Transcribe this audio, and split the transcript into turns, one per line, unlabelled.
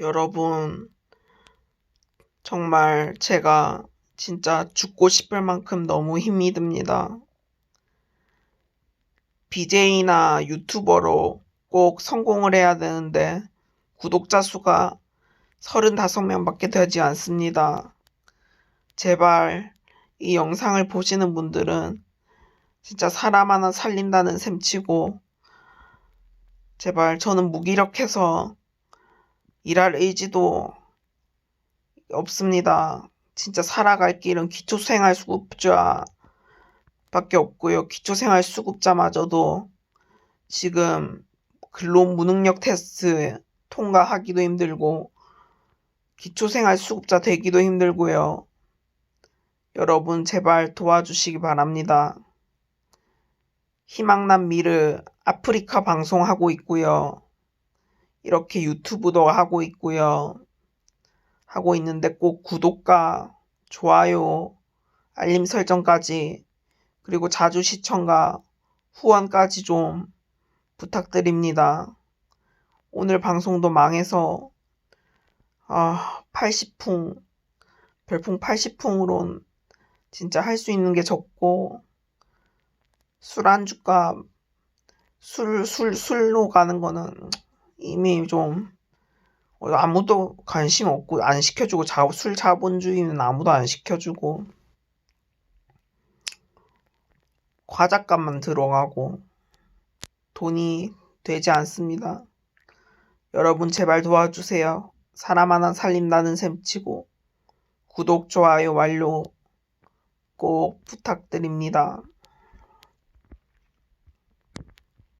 여러분, 정말 제가 진짜 죽고 싶을 만큼 너무 힘이 듭니다. BJ나 유튜버로 꼭 성공을 해야 되는데, 구독자 수가 35명밖에 되지 않습니다. 제발 이 영상을 보시는 분들은 진짜 사람 하나 살린다는 셈 치고, 제발 저는 무기력해서 일할 의지도 없습니다. 진짜 살아갈 길은 기초생활 수급자 밖에 없고요. 기초생활 수급자마저도 지금 근로 무능력 테스트 통과하기도 힘들고 기초생활 수급자 되기도 힘들고요. 여러분 제발 도와주시기 바랍니다. 희망난 미르 아프리카 방송하고 있고요. 이렇게 유튜브도 하고 있고요. 하고 있는데 꼭 구독과 좋아요, 알림 설정까지 그리고 자주 시청과 후원까지 좀 부탁드립니다. 오늘 방송도 망해서 아, 80풍 별풍 80풍으론 진짜 할 수 있는 게 적고 술 안주가 술, 술, 술로 가는 거는 이미 좀 어, 아무도 관심 없고 안 시켜주고 자, 술 자본주의는 아무도 안 시켜주고 과자값만 들어가고 돈이 되지 않습니다. 여러분 제발 도와주세요. 사람 하나 살린다는 셈치고 구독, 좋아요 완료 꼭 부탁드립니다.